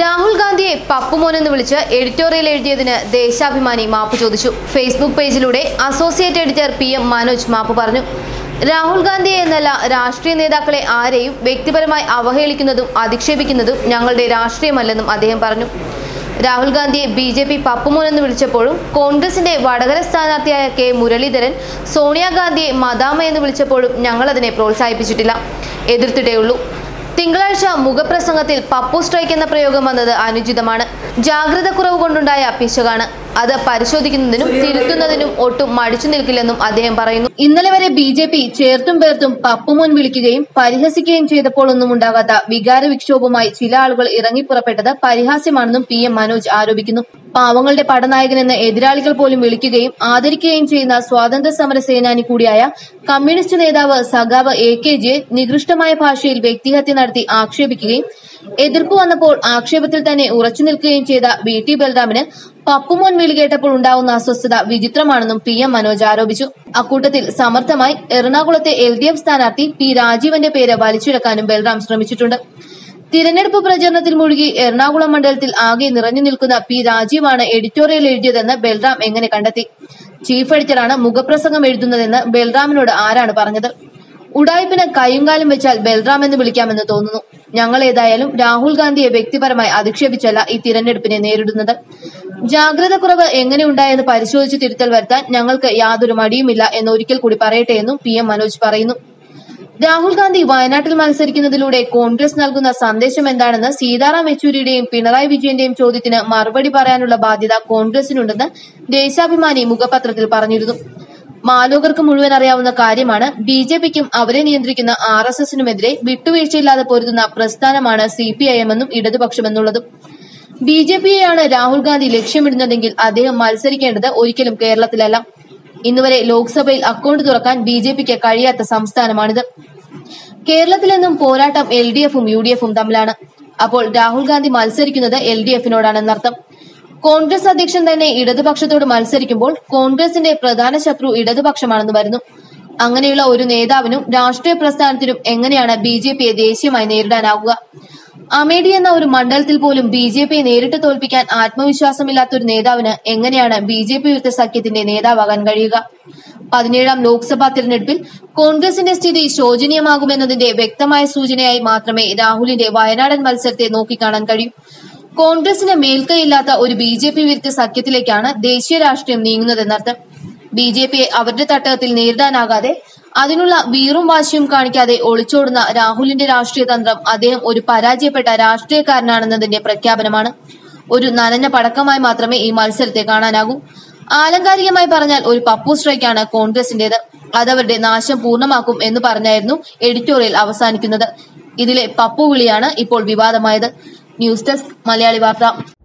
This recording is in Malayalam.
രാഹുൽ ഗാന്ധിയെ പപ്പുമോൻ എന്ന് വിളിച്ച് എഡിറ്റോറിയൽ എഴുതിയതിന് ദേശാഭിമാനി മാപ്പ് ചോദിച്ചു. Facebook പേജിലൂടെ associate editor P M Manoj മാപ്പ് പറഞ്ഞു. രാഹുൽ ഗാന്ധിയെ എന്നല്ല രാഷ്ട്രീയ നേതാക്കളെ ആരെയും വ്യക്തിപരമായി അവഹേളിക്കുന്നതും അധിക്ഷേപിക്കുന്നതും ഞങ്ങളുടെ രാഷ്ട്രീയമല്ലെന്നും അദ്ദേഹം പറഞ്ഞു. രാഹുൽ ഗാന്ധിയെ ബി ജെ പി പപ്പുമോൻ എന്ന് വിളിച്ചപ്പോഴും കോൺഗ്രസിന്റെ വടകര സ്ഥാനാർത്ഥിയായ കെ മുരളീധരൻ സോണിയാഗാന്ധിയെ മദാമ എന്ന് വിളിച്ചപ്പോഴും ഞങ്ങളതിനെ പ്രോത്സാഹിപ്പിച്ചിട്ടില്ല. എതിർത്തിട്ടേയുള്ളൂ. തിങ്കളാഴ്ച മുഖപ്രസംഗത്തിൽ പപ്പു സ്ട്രൈക്ക് എന്ന പ്രയോഗം വന്നത് അനുചിതമാണ്. ജാഗ്രത കുറവ് കൊണ്ടുണ്ടായ പിശകാണ് അത് പരിശോധിക്കുന്നതിനും തിരുത്തുന്നതിനും ഒട്ടും മടിച്ചു നിൽക്കില്ലെന്നും അദ്ദേഹം പറയുന്നു. ഇന്നലെ വരെ ബി ജെ പി ചേർത്തും പേർത്തും പപ്പുമോൻ വിളിക്കുകയും പരിഹസിക്കുകയും ചെയ്തപ്പോൾ ഒന്നും ഉണ്ടാകാത്ത വികാര വിക്ഷോഭമായി ചില ആളുകൾ ഇറങ്ങിപ്പുറപ്പെട്ടത് പരിഹാസ്യമാണെന്നും പി എം മനോജ് ആരോപിക്കുന്നു. പാവങ്ങളുടെ പടനായകനെന്ന് എതിരാളികൾ പോലും വിളിക്കുകയും ആദരിക്കുകയും ചെയ്യുന്ന സ്വാതന്ത്ര്യ സമര സേനാനി കൂടിയായ കമ്മ്യൂണിസ്റ്റ് നേതാവ് സഖാവ് എ കെ ജിയെ നികൃഷ്ടമായ ഭാഷയിൽ വ്യക്തിഹത്യ നടത്തി ആക്ഷേപിക്കുകയും എതിർപ്പ് വന്നപ്പോൾ ആക്ഷേപത്തിൽ തന്നെ ഉറച്ചു നിൽക്കുകയും ചെയ്ത വി ടി ബൽറാമിന് പപ്പുമോൻ വിളി കേട്ടപ്പോൾ ഉണ്ടാവുന്ന അസ്വസ്ഥത വിചിത്രമാണെന്നും പി എം മനോജ് ആരോപിച്ചു. അക്കൂട്ടത്തിൽ സമർത്ഥമായി എറണാകുളത്തെ എൽ ഡി എഫ് സ്ഥാനാർത്ഥി പി രാജീവന്റെ പേര് വലിച്ചിഴക്കാനും ബൽറാം ശ്രമിച്ചിട്ടുണ്ട്. തിരഞ്ഞെടുപ്പ് പ്രചരണത്തിൽ മുഴുകി എറണാകുളം മണ്ഡലത്തിൽ ആകെ നിറഞ്ഞു നിൽക്കുന്ന പി രാജീവാണ് എഡിറ്റോറിയൽ എഴുതിയതെന്ന് ബൽറാം എങ്ങനെ കണ്ടെത്തി? ചീഫ് എഡിറ്ററാണ് മുഖപ്രസംഗം എഴുതുന്നതെന്ന് ബൽറാമിനോട് ആരാണ് പറഞ്ഞത്? ഉടായ്പിന് കൈയുംകാലും വെച്ചാൽ ബൽറാം എന്ന് വിളിക്കാമെന്ന് തോന്നുന്നു. ഞങ്ങൾ ഏതായാലും രാഹുൽ ഗാന്ധിയെ വ്യക്തിപരമായി അധിക്ഷേപിച്ചല്ല ഈ തിരഞ്ഞെടുപ്പിനെ നേരിടുന്നത്. ജാഗ്രത കുറവ് എങ്ങനെയുണ്ടായെന്ന് പരിശോധിച്ച് തിരുത്തൽ വരുത്താൻ ഞങ്ങൾക്ക് യാതൊരു മടിയുമില്ല എന്ന് ഒരിക്കൽ കൂടി പറയട്ടെ എന്നും പി എം മനോജ് പറയുന്നു. രാഹുൽ ഗാന്ധി വയനാട്ടിൽ മത്സരിക്കുന്നതിലൂടെ കോൺഗ്രസ് നൽകുന്ന സന്ദേശം എന്താണെന്ന് സീതാറാം യെച്ചൂരിയുടെയും പിണറായി വിജയന്റെയും ചോദ്യത്തിന് മറുപടി പറയാനുള്ള ബാധ്യത കോൺഗ്രസിനുണ്ടെന്ന് ദേശാഭിമാനി മുഖപത്രത്തിൽ പറഞ്ഞിരുന്നു. മാലോകർക്ക് മുഴുവൻ അറിയാവുന്ന കാര്യമാണ് ബി ജെ പിക്കും അവരെ നിയന്ത്രിക്കുന്ന ആർ എസ് എസിനുമെതിരെ വിട്ടുവീഴ്ചയില്ലാതെ പൊരുതുന്ന പ്രസ്ഥാനമാണ് സി പി ഐ എം എന്നും ഇടതുപക്ഷമെന്നുള്ളതും. ബി ജെ പിയെയാണ് രാഹുൽ ഗാന്ധി ലക്ഷ്യമിടുന്നതെങ്കിൽ അദ്ദേഹം മത്സരിക്കേണ്ടത് ഒരിക്കലും കേരളത്തിലല്ല. ഇന്നുവരെ ലോക്സഭയിൽ അക്കൌണ്ട് തുറക്കാൻ ബി ജെ പിക്ക് കഴിയാത്ത സംസ്ഥാനമാണിത്. കേരളത്തിൽ നിന്നും പോരാട്ടം എൽ ഡി എഫും യു ഡി എഫും തമ്മിലാണ്. അപ്പോൾ രാഹുൽ ഗാന്ധി മത്സരിക്കുന്നത് എൽ ഡി എഫിനോടാണെന്നർത്ഥം കോൺഗ്രസ് അധ്യക്ഷൻ തന്നെ ഇടതുപക്ഷത്തോട് മത്സരിക്കുമ്പോൾ കോൺഗ്രസിന്റെ പ്രധാന ശത്രു ഇടതുപക്ഷമാണെന്ന് വരുന്നു. അങ്ങനെയുള്ള ഒരു നേതാവിനും രാഷ്ട്രീയ പ്രസ്ഥാനത്തിനും എങ്ങനെയാണ് ബി ജെ പിയെ ദേശീയമായി നേരിടാനാവുക? അമേഠി എന്ന ഒരു മണ്ഡലത്തിൽ പോലും ബി ജെ പിയെ നേരിട്ട് തോൽപ്പിക്കാൻ ആത്മവിശ്വാസമില്ലാത്ത ഒരു നേതാവിന് എങ്ങനെയാണ് ബി ജെ പി വിരുദ്ധ സഖ്യത്തിന്റെ നേതാവാകാൻ കഴിയുക? പതിനേഴാം ലോക്സഭാ തിരഞ്ഞെടുപ്പിൽ കോൺഗ്രസിന്റെ സ്ഥിതി ശോചനീയമാകുമെന്നതിന്റെ വ്യക്തമായ സൂചനയായി മാത്രമേ രാഹുലിന്റെ വയനാടൻ മത്സരത്തെ നോക്കിക്കാണാൻ കഴിയൂ. കോൺഗ്രസിന് മേൽക്കൈയില്ലാത്ത ഒരു ബി ജെ പി വിരുദ്ധ സഖ്യത്തിലേക്കാണ് ദേശീയ രാഷ്ട്രീയം നീങ്ങുന്നതെന്നർത്ഥം. ബി ജെ പിയെ അവരുടെ തട്ടകത്തിൽ നേരിടാനാകാതെ അതിനുള്ള വീറും വാശിയും കാണിക്കാതെ ഒളിച്ചോടുന്ന രാഹുലിന്റെ രാഷ്ട്രീയ തന്ത്രം അദ്ദേഹം ഒരു പരാജയപ്പെട്ട രാഷ്ട്രീയക്കാരനാണെന്നതിന്റെ പ്രഖ്യാപനമാണ്. ഒരു നനഞ്ഞ പടക്കമായി മാത്രമേ ഈ മത്സരത്തെ കാണാനാകൂ. ആലങ്കാരികമായി പറഞ്ഞാൽ ഒരു പപ്പു സ്ട്രൈക്കാണ് കോൺഗ്രസിന്റേത്. അതവരുടെ നാശം പൂർണമാക്കും എന്ന് പറഞ്ഞായിരുന്നു എഡിറ്റോറിയൽ അവസാനിക്കുന്നത്. ഇതിലെ പപ്പു വിളിയാണ് ഇപ്പോൾ വിവാദമായത്. ന്യൂസ് ഡെസ്ക് മലയാളി വാർത്ത.